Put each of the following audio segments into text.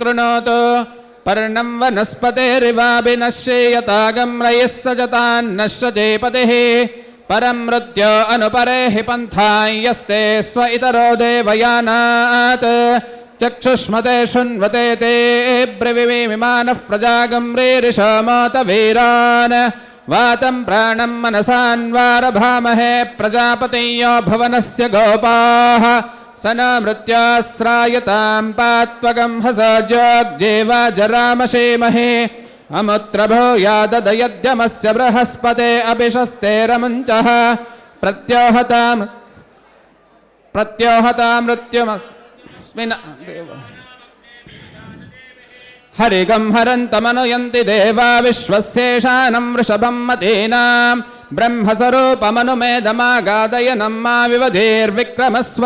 कृणोतु पर्णं वनस्पतेरिवापि नश्येयतागं रयः सजतान्नश्य चेपतिः परं मृत्यो अनुपरे हि पन्थां यस्ते स्व इतरो देवयानात् चक्षुष्मते शृण्वते ते ब्रविमिमानः प्रजागं रीरिषमोतवीरान् वातं प्राणं मनसान्वारभामहे प्रजापतयो भवनस्य गोपाः स न मृत्याश्रायतां पात्वगं हस जोग्जेवा जरामशेमहे अमुत्र भूयाददयद्यमस्य बृहस्पते अभिशस्तेरमुञ्चः प्रत्योहतां प्रत्योहता मृत्युमस्मिन् हरिगं हरन्तमनुयन्ति देवा विश्वस्येषानं वृषभं मतीनां ब्रह्मस्वरूपमनुमेदमागादयनं मा विवधीर्विक्रमस्व।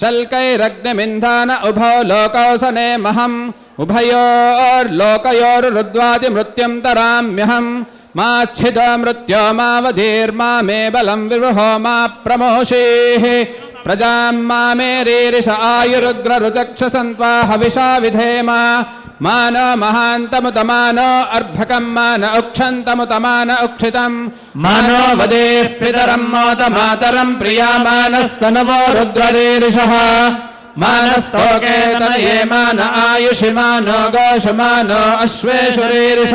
शल्कैरग्निमिन्धान उभौ लोकौ सनेमहम् उभयोर्लोकयोरुद्वातिमृत्युं तराम्यहम्। मिद मृत्यो मावधीर्मा मे बलं विवृहो मा प्रमोषेः। प्रजां मा मे आयुरुग्ररुचक्षसन्त्वा हविषा विधेम। మాన మహాంతముతమాన అర్భకం మాన ఉక్షంతముతమాన ఉక్షితం. మానో వదే పితరం మోత మాతరం ప్రియామానస్తనవో రుద్రదీరిష. మానస్తోకే తనయే మాన ఆయుషిమానో గోషమానో అశ్వేశ్వరీరిష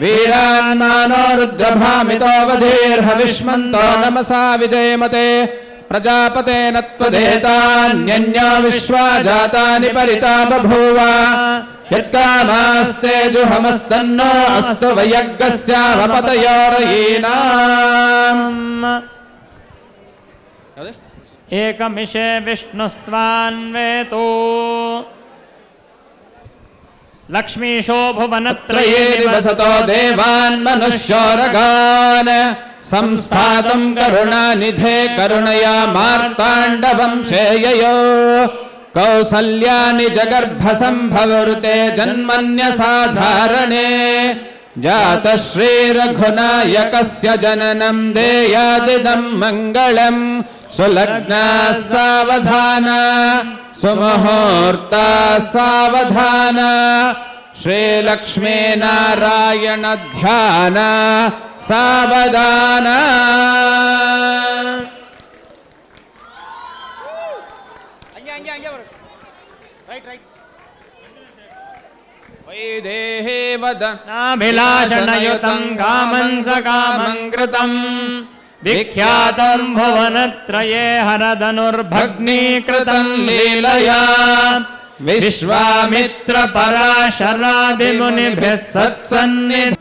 వీరాన్మానో రుద్రభామితో వధీర్హవిష్మంతో నమసా విధేమతే प्रजापतेन त्वदेतान्यन्यो विश्वा जातानि परिता बभूव। यत्कामास्ते जुहमस्तन्नो अस्तु वयज्ञस्यावपतयोरयीनाम् एकमिषे विष्णुस्त्वान्वेतो। लक्ष्मीशो भुवनत्रये त्रये निवसतो देवान् मनुष्योरगान्। संस्थातुं करुणानिधे करुणया मार्ताण्डवंशेययो कौसल्यानि जगर्भसम्भवृते जन्मन्यसाधारणे। जातः श्रीरघुनायकस्य जननं देयादिदं मङ्गलम्। सुलग्ना सावधाना सुमुहूर्ता सावधाना श्रीलक्ष्मीनारायण ध्यान सावधान। वैदेहे वदन् नाभिलाषणयुतं कामं सकामं कृतं विख्यातं भुवनत्रये हरधनुर्भग्नीकृतं लीलया विश्वामित्रपराशरादिमुनिभिः सत्सन्निध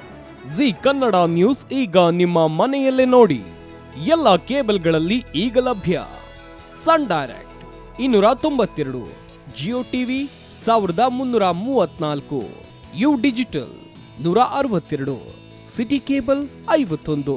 ಜಿ ಕನ್ನಡ ನ್ಯೂಸ್ ಈಗ ನಿಮ್ಮ ಮನೆಯಲ್ಲೇ ನೋಡಿ ಎಲ್ಲ ಕೇಬಲ್ಗಳಲ್ಲಿ ಈಗ ಲಭ್ಯ ಸನ್ ಡೈರೆಕ್ಟ್ ಇನ್ನೂರ ತೊಂಬತ್ತೆರಡು ಜಿಯೋ ಟಿವಿ ಸಾವಿರದ ಮುನ್ನೂರ ಮೂವತ್ನಾಲ್ಕು ಯು ಡಿಜಿಟಲ್ ನೂರ ಅರವತ್ತೆರಡು ಸಿಟಿ ಕೇಬಲ್ ಐವತ್ತೊಂದು